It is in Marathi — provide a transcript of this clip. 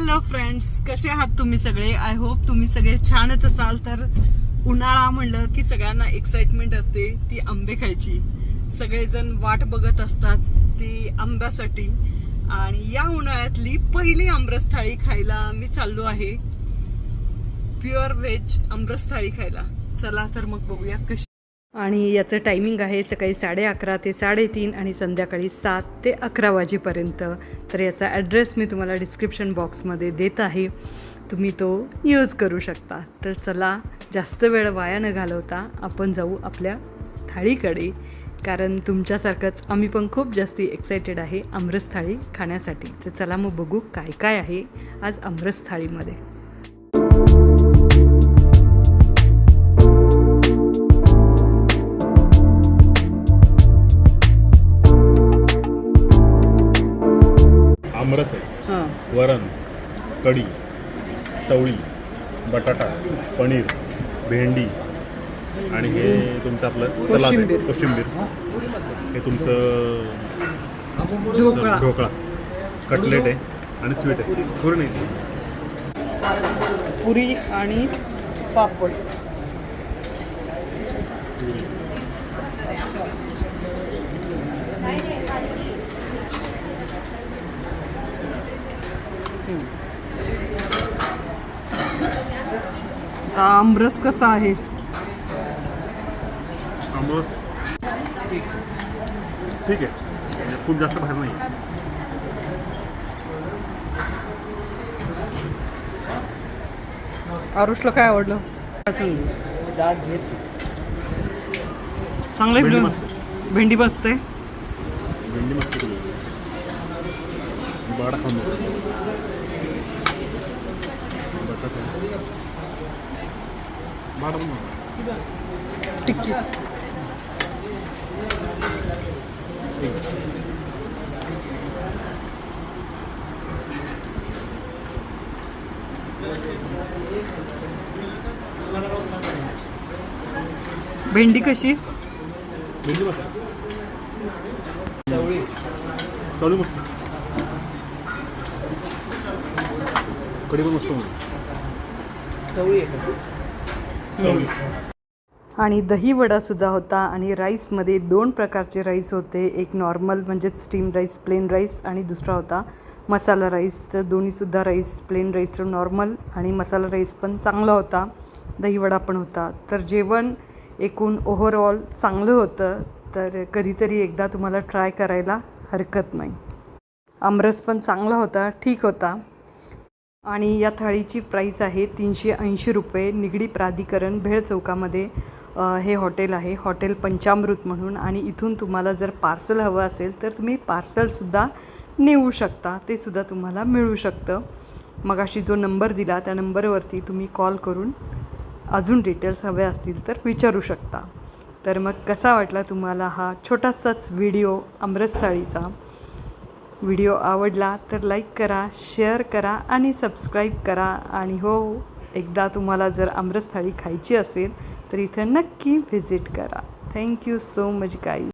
फ्रेंड्स कसे आहात तुम्ही सगळे? आय होप तुम्ही सगळे छानच असाल. तर उन्हाळा म्हणलं की सगळ्यांना एक्साइटमेंट असते ती आंबे खायची. सगळेजण वाट बघत असतात ती आंब्यासाठी. आणि या उन्हाळ्यातली पहिली आमरसथाळी खायला मी चाललो आहे. प्युअर व्हेज आमरसथाळी खायला. चला तर मग बघूया कशी आणि याचं टायमिंग आहे सकाळी साडे अकरा ते साडेतीन आणि संध्याकाळी सात ते अकरा वाजेपर्यंत. तर याचा ॲड्रेस मी तुम्हाला डिस्क्रिप्शन बॉक्समध्ये देत आहे. तुम्ही तो यूज करू शकता. तर चला जास्त वेळ वाया न घालवता आपण जाऊ आपल्या थाळीकडे. कारण तुमच्यासारखंच आम्ही पण खूप जास्ती एक्सायटेड आहे आमरस थाळी खाण्यासाठी. तर चला मग बघू काय काय आहे आज आमरस थाळीमध्ये. आमरस आहे. हां. वरण कढी चवळी बटाटा पनीर भेंडी आणि हे तुमचं आपलं सलाद आहे. कोशिंबीर. हे. तुमचं ढोकळा. ढोकळा. कटलेट आहे आणि स्वीट आहे. पूर्ण आहे. पुरी आणि पापड. आता आमरस कसा आहे? आमरस? ठीक आहे. म्हणजे खूप जास्त बाहेर नाही. आरुषला काय आवडलं? चांगलं भेंडी मस्त. भेंडी बसते भेंडी मस्त बाडा खाऊन बघ. बटाटा बाडा पण बघ. टिक्की आहे. भेंडी कशी भेंडी मस्त चवळी चवळी मस्त कढी पण मस्त. चवळी आणि दही वडासुद्धा होता आणि राईसमध्ये दोन प्रकारचे राईस होते. एक नॉर्मल म्हणजेच स्टीम राईस प्लेन राईस आणि दुसरा होता मसाला राईस तर दोन्हीसुद्धा राईस प्लेन राईस तर नॉर्मल आणि मसाला राईस पण चांगला होता. दहीवडा पण होता. तर जेवण एकूण ओव्हरऑल चांगलं होतं. तर कधीतरी एकदा तुम्हाला ट्राय करायला हरकत नाही. आमरस पण चांगला होता ठीक होता. आणि या थाळीची प्राईस आहे तीनशे ऐंशी रुपये. निगडी प्राधिकरण भेळ चौकामध्ये हे हॉटेल आहे. हॉटेल पंचामृत म्हणून आणि इथून तुम्हाला जर पार्सल हवं असेल तर तुम्ही पार्सलसुद्धा नेऊ शकता. ते सुद्धा तुम्हाला मिळू शकतं. मगाशी जो नंबर दिला त्या नंबरवरती तुम्ही कॉल करून अजून डिटेल्स हवे असतील तर विचारू शकता. तर मग कसा वाटला तुम्हाला हा छोटासाच व्हिडिओ अमृतस्थाळीचा थाळीचा व्हिडिओ आवडला तर लाईक करा शेअर करा आणि सबस्क्राईब करा. आणि हो एकदा तुम्हाला जर आमरस खायची असेल तर इथं नक्की व्हिजिट करा. थँक्यू सो मच गाई